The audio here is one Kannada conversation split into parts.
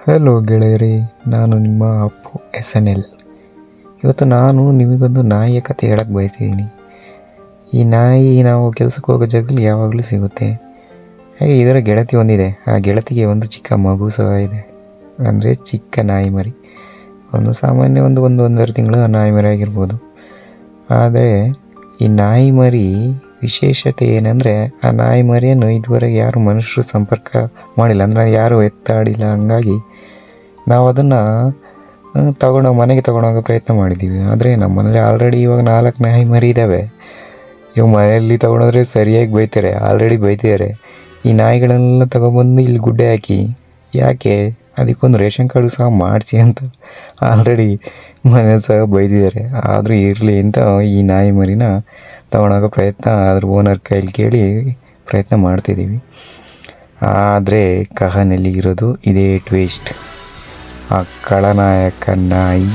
ಹಲೋ ಗೆಳೆಯರಿ, ನಾನು ನಿಮ್ಮ ಅಪ್ಪು ಎಸ್ ಎನ್ ಎಲ್. ಇವತ್ತು ನಾನು ನಿಮಗೊಂದು ನಾಯಿಯ ಕತೆ ಹೇಳಕ್ಕೆ ಬಯಸಿದ್ದೀನಿ. ಈ ನಾಯಿ ನಾವು ಕೆಲಸಕ್ಕೆ ಹೋಗೋ ಜಾಗದಲ್ಲಿ ಯಾವಾಗಲೂ ಸಿಗುತ್ತೆ. ಹಾಗೆ ಇದರ ಗೆಳತಿ ಒಂದಿದೆ. ಆ ಗೆಳತಿಗೆ ಒಂದು ಚಿಕ್ಕ ಮಗು ಸಹ ಇದೆ. ಅಂದರೆ ಚಿಕ್ಕ ನಾಯಿ ಮರಿ. ಒಂದು ಸಾಮಾನ್ಯ ಒಂದು ಒಂದು ಒಂದೂವರೆ ತಿಂಗಳು ನಾಯಿ ಮರಿ ಆಗಿರ್ಬೋದು. ಆದರೆ ಈ ನಾಯಿ ಮರಿ ವಿಶೇಷತೆ ಏನಂದರೆ ಆ ನಾಯಿ ಮರಿಯನ್ನು ಇದುವರೆಗೆ ಯಾರು ಮನುಷ್ಯರು ಸಂಪರ್ಕ ಮಾಡಿಲ್ಲ, ಅಂದರೆ ಯಾರು ಎತ್ತಾಡಿಲ್ಲ. ಹಂಗಾಗಿ ನಾವು ಅದನ್ನು ತಗೊಂಡು ಮನೆಗೆ ತಗೊಂಡೋಗೋ ಪ್ರಯತ್ನ ಮಾಡಿದ್ದೀವಿ ಆದರೆ ನಮ್ಮ ಮನೇಲಿ ಆಲ್ರೆಡಿ ಇವಾಗ ನಾಲ್ಕು ನಾಯಿ ಮರಿ ಇದ್ದಾವೆ ಇವಾಗ ಮನೆಯಲ್ಲಿ ತೊಗೊಂಡೋದ್ರೆ ಸರಿಯಾಗಿ ಬೈತಾರೆ ಆಲ್ರೆಡಿ ಬೈತಿದ್ದಾರೆ. ಈ ನಾಯಿಗಳನ್ನೆಲ್ಲ ತಗೊಬಂದು ಇಲ್ಲಿ ಗುಡ್ಡೆ ಹಾಕಿ, ಯಾಕೆ ಅದಕ್ಕೊಂದು ರೇಷನ್ ಕಾರ್ಡು ಸಹ ಮಾಡಿಸಿ ಅಂತ ಆಲ್ರೆಡಿ ಮನೇಲಿ ಸಹ ಬೈದಿದ್ದಾರೆ. ಆದರೂ ಇರಲಿ ಅಂತ ಈ ನಾಯಿ ಮರಿನ ತಗೊಳಕ ಪ್ರಯತ್ನ ಅದ್ರ ಓನರ್ ಕೈಲಿ ಕೇಳಿ ಪ್ರಯತ್ನ ಮಾಡ್ತಿದ್ದೀವಿ. ಆದರೆ ಕಹನಲ್ಲಿಗಿರೋದು ಇದೇ ಟ್ವಿಸ್ಟ್ ಆ ಕಳನಾಯಕ ನಾಯಿ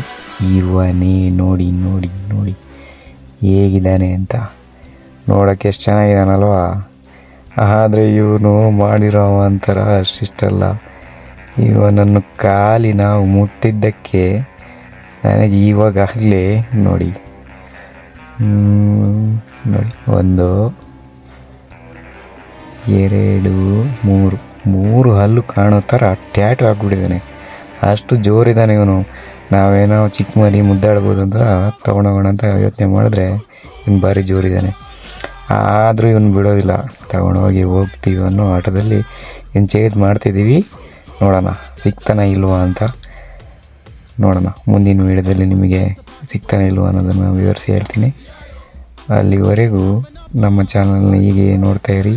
ಇವನೇ ನೋಡಿ ನೋಡಿ ನೋಡಿ ಹೇಗಿದ್ದಾನೆ ಅಂತ ನೋಡೋಕ್ಕೆ ಎಷ್ಟು ಚೆನ್ನಾಗಿದ್ದಾನಲ್ವಾ? ಆದರೆ ಇವನು ಮಾಡಿರೋ ಒಂಥರ ಅಷ್ಟಿಷ್ಟಲ್ಲ. ಇವನನ್ನು ಕಾಲಿ ನಾವು ಮುಟ್ಟಿದ್ದಕ್ಕೆ ನನಗೆ ಇವಾಗಲೇ ನೋಡಿ. ನೋಡಿ. ಒಂದು, ಎರಡು, ಮೂರು. ಮೂರು ಹಲ್ಲು ಕಾಣೋ ಥರ ಟ್ಯಾಟು ಹಾಕ್ಬಿಟ್ಟಿದ್ದಾನೆ ಅಷ್ಟು ಜೋರಿದ್ದಾನೆ ಇವನು. ನಾವೇನೋ ಚಿಕ್ಕ ಮರಿ ಮುದ್ದಾಡ್ಬೋದು ಅಂತ ತೊಗೊಂಡೋಗೋಣ ಅಂತ ಯೋಚನೆ ಮಾಡಿದ್ರೆ ಇವನು ಭಾರಿ ಜೋರಿದ್ದಾನೆ. ಆದರೂ ಇವನು ಬಿಡೋದಿಲ್ಲ. ತಗೊಂಡೋಗಿ ಹೋಗ್ತೀವಿ ಅನ್ನೋ ಆಟದಲ್ಲಿ ಇನ್ನು ಚೇಂಜ್ ಮಾಡ್ತಿದ್ದೀವಿ. ನೋಡೋಣ. ಸಿಗ್ತಾನ ಇಲ್ವ ಅಂತ ನೋಡೋಣ. ಮುಂದಿನ ವೀಡಿಯೋದಲ್ಲಿ ನಿಮಗೆ ಸಿಗ್ತಾನೆ ಇಲ್ವ ಅನ್ನೋದನ್ನು ವಿವರಿಸಿ ಹೇಳ್ತೀನಿ. ಅಲ್ಲಿವರೆಗೂ ನಮ್ಮ ಚಾನಲ್ನ ಹೀಗೆ ನೋಡ್ತಾ ಇರಿ.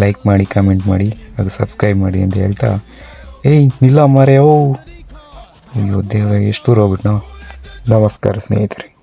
ಲೈಕ್ ಮಾಡಿ, ಕಮೆಂಟ್ ಮಾಡಿ, ಹಾಗೂ ಸಬ್ಸ್ಕ್ರೈಬ್ ಮಾಡಿ ಅಂತ ಹೇಳ್ತಾ. ಏಯ್, ನಿಲ್ಲ ಮಾರೇ ಓ. ಅಯ್ಯೋ ದೇವ ಎಷ್ಟು ದೂರ ಹೋಗ್ಬಿಟ್ಟು ನಾವು ನಮಸ್ಕಾರ ಸ್ನೇಹಿತರೆ.